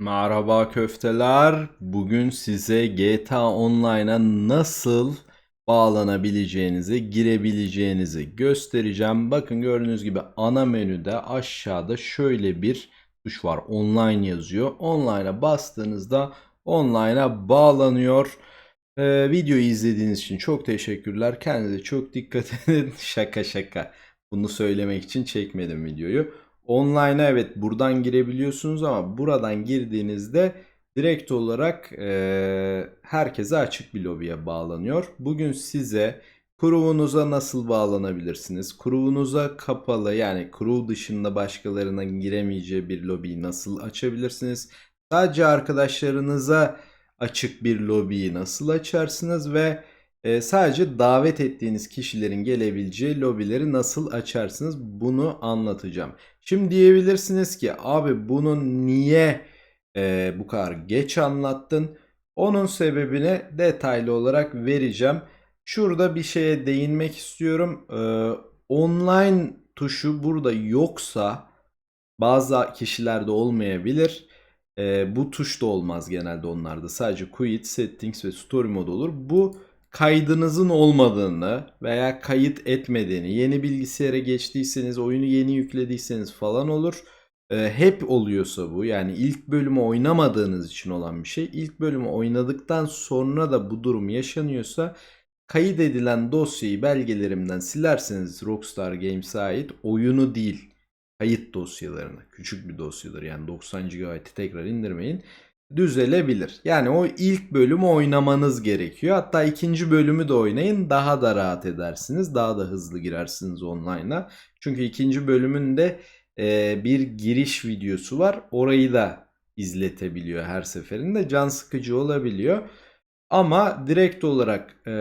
Merhaba köfteler. Bugün size GTA Online'a nasıl bağlanabileceğinizi, girebileceğinizi göstereceğim. Bakın gördüğünüz gibi ana menüde aşağıda şöyle bir tuş var. Online yazıyor. Online'a bastığınızda online'a bağlanıyor. Ee, videoyu izlediğiniz için çok teşekkürler. Kendinize çok dikkat edin. şaka şaka. Bunu söylemek için çekmedim videoyu. Online'a evet buradan girebiliyorsunuz ama buradan girdiğinizde direkt olarak e, herkese açık bir lobiye bağlanıyor. Bugün size Crew'unuza nasıl bağlanabilirsiniz? Crew'unuza kapalı yani crew dışında başkalarının giremeyeceği bir lobiyi nasıl açabilirsiniz? Sadece arkadaşlarınıza açık bir lobiyi nasıl açarsınız ve e, sadece davet ettiğiniz kişilerin gelebileceği lobileri nasıl açarsınız? Bunu anlatacağım. Şimdi diyebilirsiniz ki abi bunu niye e, bu kadar geç anlattın? Onun sebebini detaylı olarak vereceğim. Şurada bir şeye değinmek istiyorum. E, online tuşu burada yoksa bazı kişilerde olmayabilir. E, bu tuş da olmaz genelde onlarda. Sadece Quit, Settings ve Story Mode olur. Bu kaydınızın olmadığını veya kayıt etmediğini, yeni bilgisayara geçtiyseniz, oyunu yeni yüklediyseniz falan olur. Ee, hep oluyorsa bu yani ilk bölümü oynamadığınız için olan bir şey. İlk bölümü oynadıktan sonra da bu durum yaşanıyorsa kayıt edilen dosyayı belgelerimden silerseniz Rockstar Games'e ait oyunu değil kayıt dosyalarını küçük bir dosyadır yani 90 GB'ı tekrar indirmeyin düzelebilir. Yani o ilk bölümü oynamanız gerekiyor. Hatta ikinci bölümü de oynayın. Daha da rahat edersiniz. Daha da hızlı girersiniz online'a. Çünkü ikinci bölümünde e, bir giriş videosu var. Orayı da izletebiliyor her seferinde. Can sıkıcı olabiliyor. Ama direkt olarak e,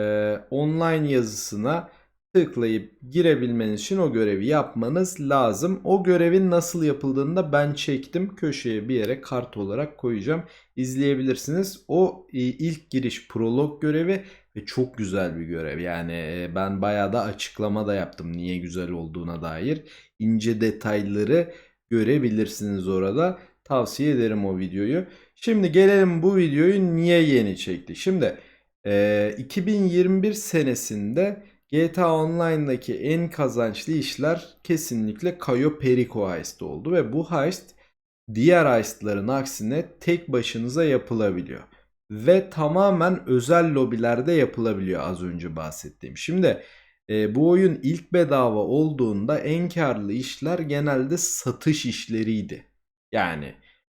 online yazısına tıklayıp girebilmeniz için o görevi yapmanız lazım. O görevin nasıl yapıldığını da ben çektim. Köşeye bir yere kart olarak koyacağım. İzleyebilirsiniz. O e, ilk giriş prolog görevi ve çok güzel bir görev. Yani e, ben bayağı da açıklama da yaptım niye güzel olduğuna dair. ince detayları görebilirsiniz orada. Tavsiye ederim o videoyu. Şimdi gelelim bu videoyu niye yeni çekti. Şimdi e, 2021 senesinde GTA Online'daki en kazançlı işler kesinlikle Cayo Perico heist oldu ve bu heist diğer heistların aksine tek başınıza yapılabiliyor. Ve tamamen özel lobilerde yapılabiliyor az önce bahsettiğim. Şimdi e, bu oyun ilk bedava olduğunda en karlı işler genelde satış işleriydi. Yani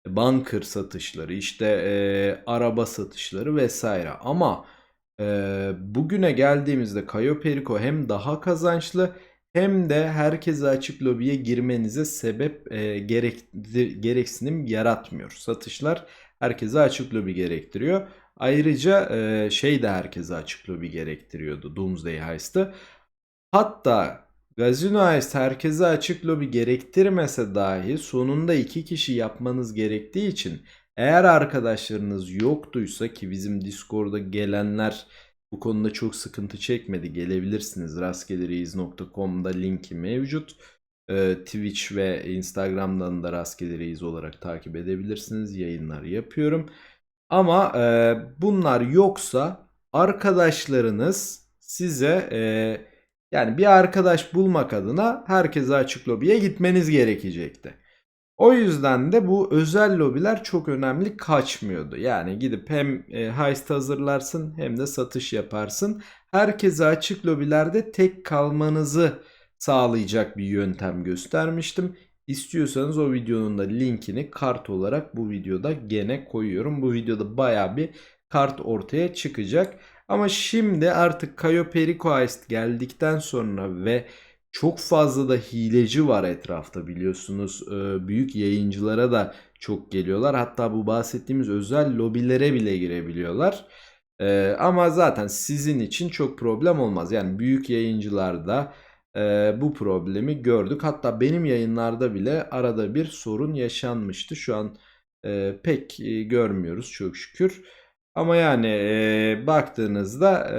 bunker satışları, işte e, araba satışları vesaire. Ama ee, bugüne geldiğimizde Cayo Perico hem daha kazançlı hem de herkese açık lobiye girmenize sebep e, gerektir, gereksinim yaratmıyor. Satışlar herkese açık lobi gerektiriyor. Ayrıca e, şey de herkese açık lobi gerektiriyordu Doomsday Heist'ı. Hatta Gazino Heist herkese açık lobi gerektirmese dahi sonunda iki kişi yapmanız gerektiği için eğer arkadaşlarınız yoktuysa ki bizim Discord'a gelenler bu konuda çok sıkıntı çekmedi. Gelebilirsiniz. Rastgelereyiz.com'da linki mevcut. Ee, Twitch ve Instagram'dan da Rastgelereyiz olarak takip edebilirsiniz. Yayınlar yapıyorum. Ama e, bunlar yoksa arkadaşlarınız size e, yani bir arkadaş bulmak adına herkese açık lobiye gitmeniz gerekecekti. O yüzden de bu özel lobiler çok önemli kaçmıyordu. Yani gidip hem e, heist hazırlarsın hem de satış yaparsın. Herkese açık lobilerde tek kalmanızı sağlayacak bir yöntem göstermiştim. İstiyorsanız o videonun da linkini kart olarak bu videoda gene koyuyorum. Bu videoda baya bir kart ortaya çıkacak. Ama şimdi artık Cayo Perico Heist geldikten sonra ve çok fazla da hileci var etrafta biliyorsunuz. Ee, büyük yayıncılara da çok geliyorlar. Hatta bu bahsettiğimiz özel lobilere bile girebiliyorlar. Ee, ama zaten sizin için çok problem olmaz. Yani büyük yayıncılarda e, bu problemi gördük. Hatta benim yayınlarda bile arada bir sorun yaşanmıştı. Şu an e, pek e, görmüyoruz çok şükür. Ama yani baktığınızda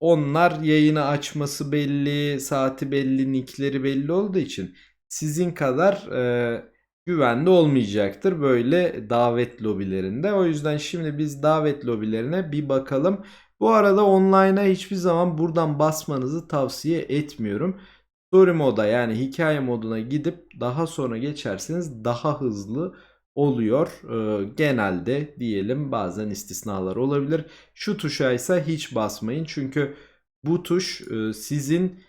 onlar yayını açması belli, saati belli, nickleri belli olduğu için sizin kadar e, güvenli olmayacaktır böyle davet lobilerinde. O yüzden şimdi biz davet lobilerine bir bakalım. Bu arada online'a hiçbir zaman buradan basmanızı tavsiye etmiyorum. Story moda yani hikaye moduna gidip daha sonra geçerseniz daha hızlı oluyor. Ee, genelde diyelim bazen istisnalar olabilir. Şu tuşa ise hiç basmayın. Çünkü bu tuş e, sizin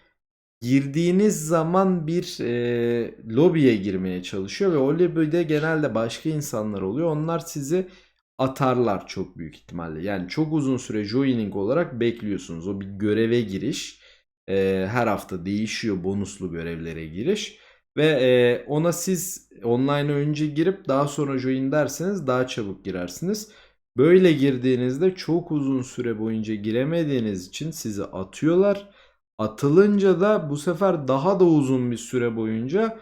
girdiğiniz zaman bir e, lobiye girmeye çalışıyor ve o lobide genelde başka insanlar oluyor. Onlar sizi atarlar çok büyük ihtimalle. Yani çok uzun süre joining olarak bekliyorsunuz. O bir göreve giriş. E, her hafta değişiyor bonuslu görevlere giriş. Ve e, ona siz online önce girip daha sonra join derseniz daha çabuk girersiniz. Böyle girdiğinizde çok uzun süre boyunca giremediğiniz için sizi atıyorlar. Atılınca da bu sefer daha da uzun bir süre boyunca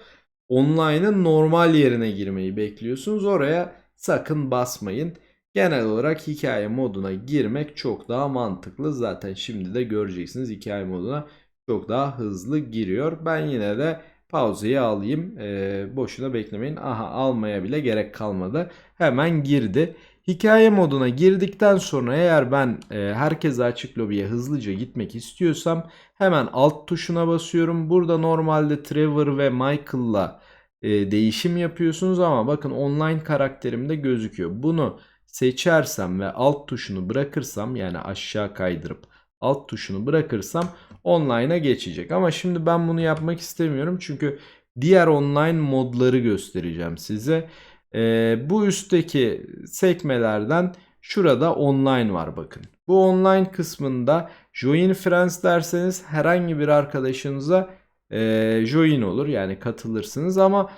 online'ın normal yerine girmeyi bekliyorsunuz. Oraya sakın basmayın. Genel olarak hikaye moduna girmek çok daha mantıklı. Zaten şimdi de göreceksiniz hikaye moduna çok daha hızlı giriyor. Ben yine de Pauzeyi alayım. Ee, boşuna beklemeyin. Aha almaya bile gerek kalmadı. Hemen girdi. Hikaye moduna girdikten sonra eğer ben e, herkese açık lobiye hızlıca gitmek istiyorsam hemen alt tuşuna basıyorum. Burada normalde Trevor ve Michael'la e, değişim yapıyorsunuz ama bakın online karakterimde gözüküyor. Bunu seçersem ve alt tuşunu bırakırsam yani aşağı kaydırıp alt tuşunu bırakırsam online'a geçecek. Ama şimdi ben bunu yapmak istemiyorum çünkü diğer online modları göstereceğim size. Ee, bu üstteki sekmelerden şurada online var bakın. Bu online kısmında join friends derseniz herhangi bir arkadaşınıza e, join olur yani katılırsınız ama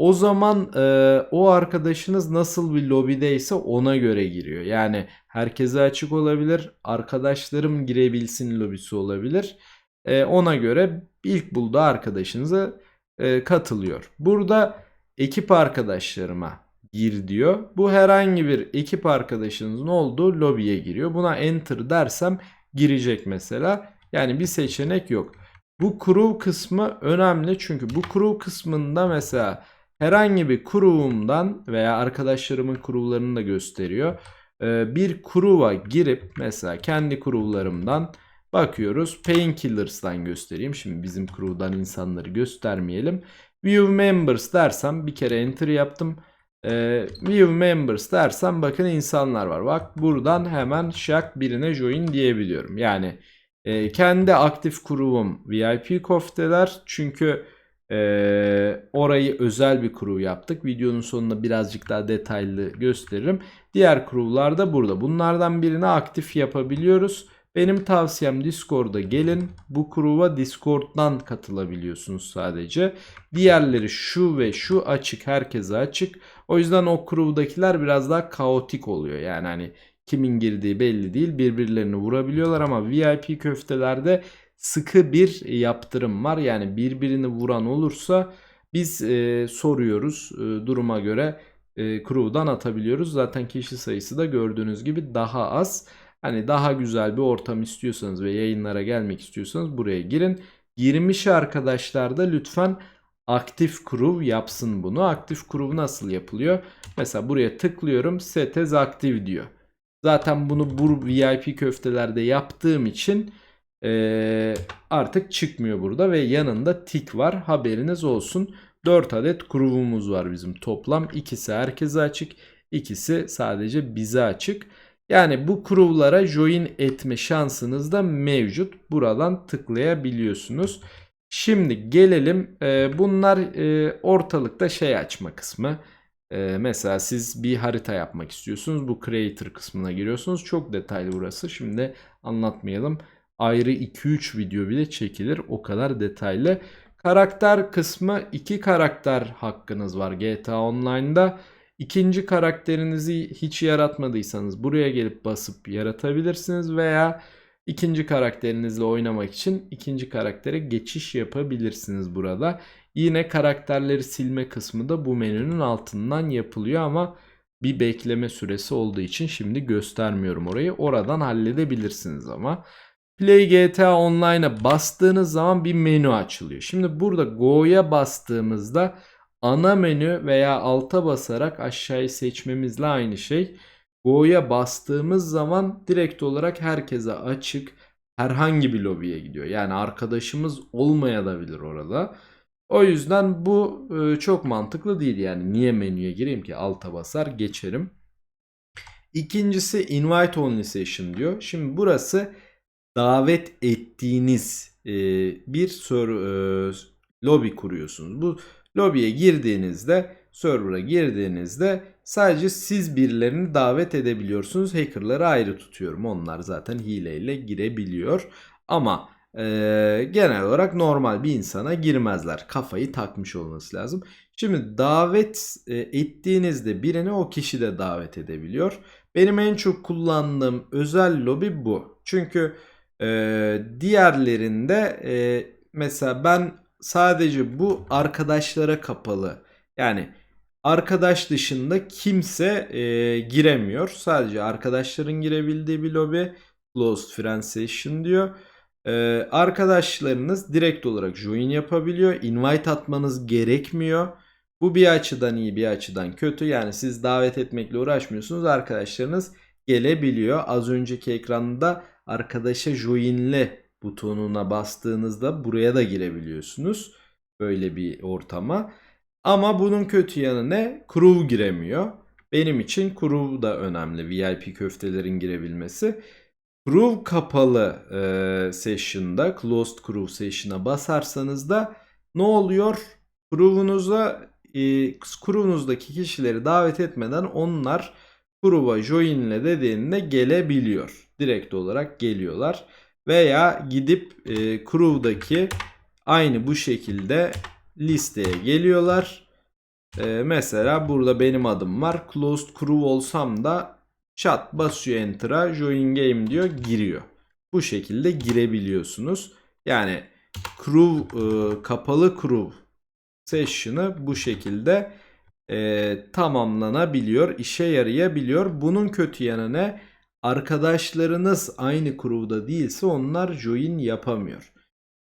o zaman e, o arkadaşınız nasıl bir lobideyse ona göre giriyor. Yani herkese açık olabilir. Arkadaşlarım girebilsin lobisi olabilir. E, ona göre ilk bulduğu arkadaşınıza e, katılıyor. Burada ekip arkadaşlarıma gir diyor. Bu herhangi bir ekip arkadaşınızın olduğu lobiye giriyor. Buna enter dersem girecek mesela. Yani bir seçenek yok. Bu crew kısmı önemli çünkü bu crew kısmında mesela herhangi bir crew'umdan veya arkadaşlarımın crew'larını da gösteriyor. Ee, bir crew'a girip mesela kendi crew'larımdan bakıyoruz. Painkillers'dan göstereyim. Şimdi bizim crew'dan insanları göstermeyelim. View members dersem bir kere enter yaptım. Ee, view members dersem bakın insanlar var. Bak buradan hemen şak birine join diyebiliyorum. Yani e, kendi aktif crew'um VIP kofteler. Çünkü ee, orayı özel bir crew yaptık. Videonun sonunda birazcık daha detaylı gösteririm. Diğer crew'lar da burada. Bunlardan birini aktif yapabiliyoruz. Benim tavsiyem Discord'a gelin. Bu crew'a Discord'dan katılabiliyorsunuz sadece. Diğerleri şu ve şu açık. Herkese açık. O yüzden o crew'dakiler biraz daha kaotik oluyor. Yani hani kimin girdiği belli değil. Birbirlerini vurabiliyorlar ama VIP köftelerde sıkı bir yaptırım var. Yani birbirini vuran olursa biz e, soruyoruz e, duruma göre e, crew'dan atabiliyoruz. Zaten kişi sayısı da gördüğünüz gibi daha az. Hani daha güzel bir ortam istiyorsanız ve yayınlara gelmek istiyorsanız buraya girin. 20 arkadaşlar da lütfen aktif crew yapsın bunu. Aktif crew nasıl yapılıyor? Mesela buraya tıklıyorum. Set as active diyor. Zaten bunu bu VIP köftelerde yaptığım için ee, artık çıkmıyor burada ve yanında tik var. Haberiniz olsun. 4 adet grubumuz var bizim toplam. İkisi herkese açık. ikisi sadece bize açık. Yani bu crew'lara join etme şansınız da mevcut. Buradan tıklayabiliyorsunuz. Şimdi gelelim. E, bunlar e, ortalıkta şey açma kısmı. E, mesela siz bir harita yapmak istiyorsunuz. Bu creator kısmına giriyorsunuz. Çok detaylı burası. Şimdi anlatmayalım ayrı 2-3 video bile çekilir. O kadar detaylı. Karakter kısmı iki karakter hakkınız var GTA Online'da. İkinci karakterinizi hiç yaratmadıysanız buraya gelip basıp yaratabilirsiniz veya ikinci karakterinizle oynamak için ikinci karaktere geçiş yapabilirsiniz burada. Yine karakterleri silme kısmı da bu menünün altından yapılıyor ama bir bekleme süresi olduğu için şimdi göstermiyorum orayı. Oradan halledebilirsiniz ama. Play GTA Online'a bastığınız zaman bir menü açılıyor. Şimdi burada Go'ya bastığımızda ana menü veya alta basarak aşağıyı seçmemizle aynı şey. Go'ya bastığımız zaman direkt olarak herkese açık herhangi bir lobiye gidiyor. Yani arkadaşımız olmayabilir orada. O yüzden bu e, çok mantıklı değil. Yani niye menüye gireyim ki alta basar geçerim. İkincisi invite only session diyor. Şimdi burası davet ettiğiniz e, bir ser, e, lobby kuruyorsunuz. Bu lobiye girdiğinizde server'a girdiğinizde sadece siz birilerini davet edebiliyorsunuz. Hacker'ları ayrı tutuyorum. Onlar zaten hileyle girebiliyor. Ama e, genel olarak normal bir insana girmezler. Kafayı takmış olması lazım. Şimdi davet e, ettiğinizde birini o kişi de davet edebiliyor. Benim en çok kullandığım özel lobi bu. Çünkü e, diğerlerinde e, mesela ben sadece bu arkadaşlara kapalı. Yani arkadaş dışında kimse e, giremiyor. Sadece arkadaşların girebildiği bir lobi. Closed Friend Session diyor. E, arkadaşlarınız direkt olarak join yapabiliyor. Invite atmanız gerekmiyor. Bu bir açıdan iyi bir açıdan kötü. Yani siz davet etmekle uğraşmıyorsunuz. Arkadaşlarınız gelebiliyor. Az önceki ekranda arkadaşa joinle butonuna bastığınızda buraya da girebiliyorsunuz. Böyle bir ortama. Ama bunun kötü yanı ne? Crew giremiyor. Benim için crew da önemli. VIP köftelerin girebilmesi. Crew kapalı e, session'da, closed crew session'a basarsanız da ne oluyor? Crew'unuza e, crew'unuzdaki kişileri davet etmeden onlar crew'a join'le dediğinde gelebiliyor. Direkt olarak geliyorlar. Veya gidip e, crew'daki aynı bu şekilde listeye geliyorlar. E, mesela burada benim adım var. Closed crew olsam da chat basıyor enter'a join game diyor giriyor. Bu şekilde girebiliyorsunuz. Yani crew e, kapalı crew session'ı bu şekilde e, tamamlanabiliyor, işe yarayabiliyor. Bunun kötü yanı ne? Arkadaşlarınız aynı crew'da değilse onlar join yapamıyor.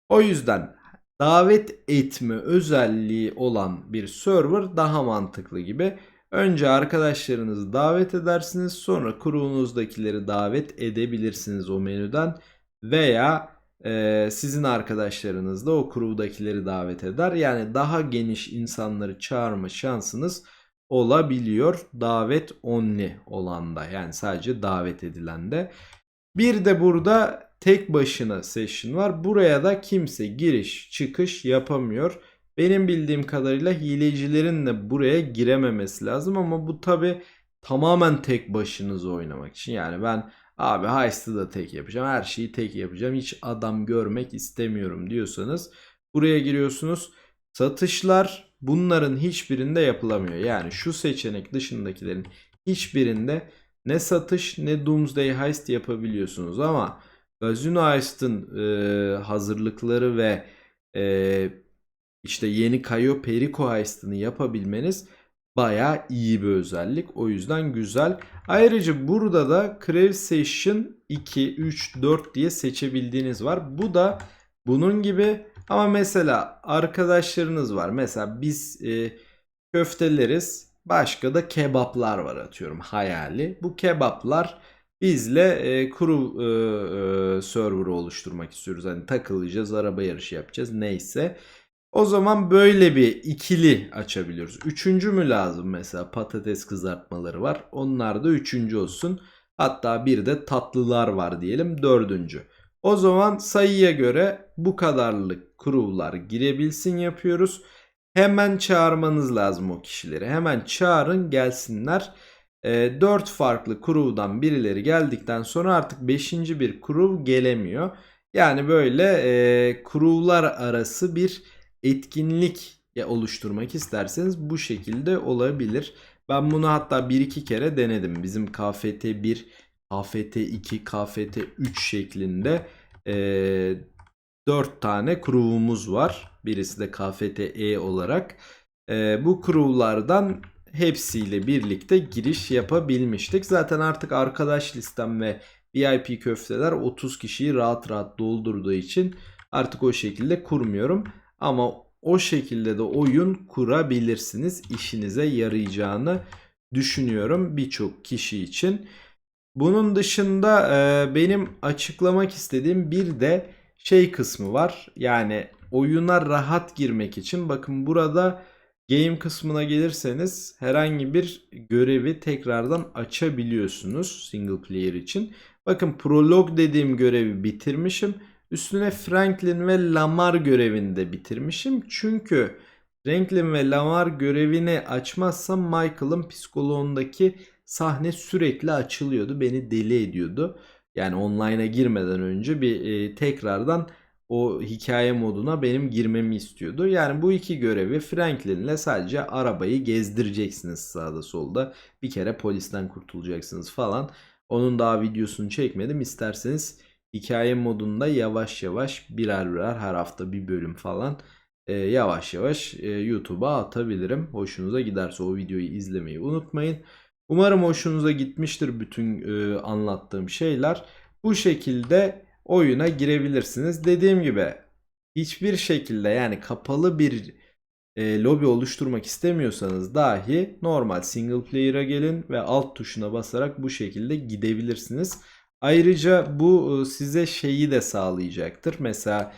O yüzden davet etme özelliği olan bir server daha mantıklı gibi. Önce arkadaşlarınızı davet edersiniz, sonra crew'unuzdakileri davet edebilirsiniz o menüden veya e, sizin arkadaşlarınız da o crew'dakileri davet eder. Yani daha geniş insanları çağırma şansınız olabiliyor davet only olan da yani sadece davet edilen de. Bir de burada tek başına session var. Buraya da kimse giriş çıkış yapamıyor. Benim bildiğim kadarıyla hilecilerin de buraya girememesi lazım ama bu tabi tamamen tek başınıza oynamak için. Yani ben abi Heist'ı da tek yapacağım. Her şeyi tek yapacağım. Hiç adam görmek istemiyorum diyorsanız buraya giriyorsunuz. Satışlar bunların hiçbirinde yapılamıyor. Yani şu seçenek dışındakilerin hiçbirinde ne satış ne Doomsday Heist yapabiliyorsunuz ama Gazino Heist'ın e, hazırlıkları ve e, işte yeni Kayo Perico Heist'ını yapabilmeniz baya iyi bir özellik. O yüzden güzel. Ayrıca burada da Crave Session 2, 3, 4 diye seçebildiğiniz var. Bu da bunun gibi ama mesela arkadaşlarınız var. Mesela biz e, köfteleriz. Başka da kebaplar var atıyorum hayali. Bu kebaplar bizle e, kuru e, e, server'ı oluşturmak istiyoruz. Hani takılacağız, araba yarışı yapacağız neyse. O zaman böyle bir ikili açabiliyoruz. Üçüncü mü lazım mesela patates kızartmaları var. Onlar da üçüncü olsun. Hatta bir de tatlılar var diyelim dördüncü. O zaman sayıya göre bu kadarlık kuruvlar girebilsin yapıyoruz. Hemen çağırmanız lazım o kişileri. Hemen çağırın gelsinler. E, 4 farklı kuruvdan birileri geldikten sonra artık 5. bir kuruv gelemiyor. Yani böyle e, kuruvlar arası bir etkinlik oluşturmak isterseniz bu şekilde olabilir. Ben bunu hatta 1-2 kere denedim. Bizim KFT1, KFT2, KFT3 şeklinde e, 4 tane crew'umuz var. Birisi de KFTE olarak. E, bu crew'lardan hepsiyle birlikte giriş yapabilmiştik. Zaten artık arkadaş listem ve VIP köfteler 30 kişiyi rahat rahat doldurduğu için artık o şekilde kurmuyorum. Ama o şekilde de oyun kurabilirsiniz. İşinize yarayacağını düşünüyorum birçok kişi için. Bunun dışında e, benim açıklamak istediğim bir de şey kısmı var. Yani oyuna rahat girmek için bakın burada game kısmına gelirseniz herhangi bir görevi tekrardan açabiliyorsunuz single player için. Bakın prolog dediğim görevi bitirmişim. Üstüne Franklin ve Lamar görevini de bitirmişim. Çünkü Franklin ve Lamar görevini açmazsam Michael'ın psikoloğundaki sahne sürekli açılıyordu. Beni deli ediyordu. Yani online'a girmeden önce bir e, tekrardan o hikaye moduna benim girmemi istiyordu. Yani bu iki görevi Franklin'le sadece arabayı gezdireceksiniz sağda solda. Bir kere polisten kurtulacaksınız falan. Onun daha videosunu çekmedim. İsterseniz hikaye modunda yavaş yavaş birer birer her hafta bir bölüm falan e, yavaş yavaş e, YouTube'a atabilirim. Hoşunuza giderse o videoyu izlemeyi unutmayın. Umarım hoşunuza gitmiştir bütün e, anlattığım şeyler. Bu şekilde oyuna girebilirsiniz. Dediğim gibi hiçbir şekilde yani kapalı bir e, lobi oluşturmak istemiyorsanız dahi normal single player'a gelin ve alt tuşuna basarak bu şekilde gidebilirsiniz. Ayrıca bu e, size şeyi de sağlayacaktır. Mesela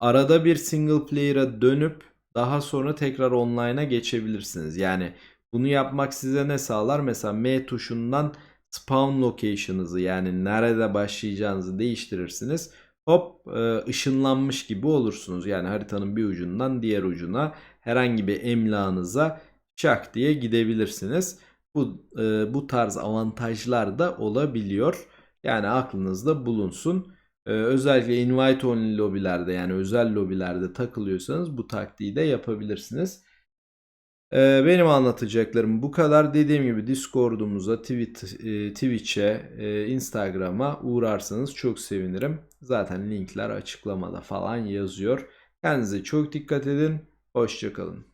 arada bir single player'a dönüp daha sonra tekrar online'a geçebilirsiniz. Yani bunu yapmak size ne sağlar? Mesela M tuşundan spawn location'ınızı yani nerede başlayacağınızı değiştirirsiniz. Hop e, ışınlanmış gibi olursunuz. Yani haritanın bir ucundan diğer ucuna herhangi bir emlakınıza çak diye gidebilirsiniz. Bu e, bu tarz avantajlar da olabiliyor. Yani aklınızda bulunsun. E, özellikle invite only lobilerde yani özel lobilerde takılıyorsanız bu taktiği de yapabilirsiniz. Ee, benim anlatacaklarım bu kadar. Dediğim gibi Discord'umuza, e, Twitch'e, e, Instagram'a uğrarsanız çok sevinirim. Zaten linkler açıklamada falan yazıyor. Kendinize çok dikkat edin. Hoşçakalın.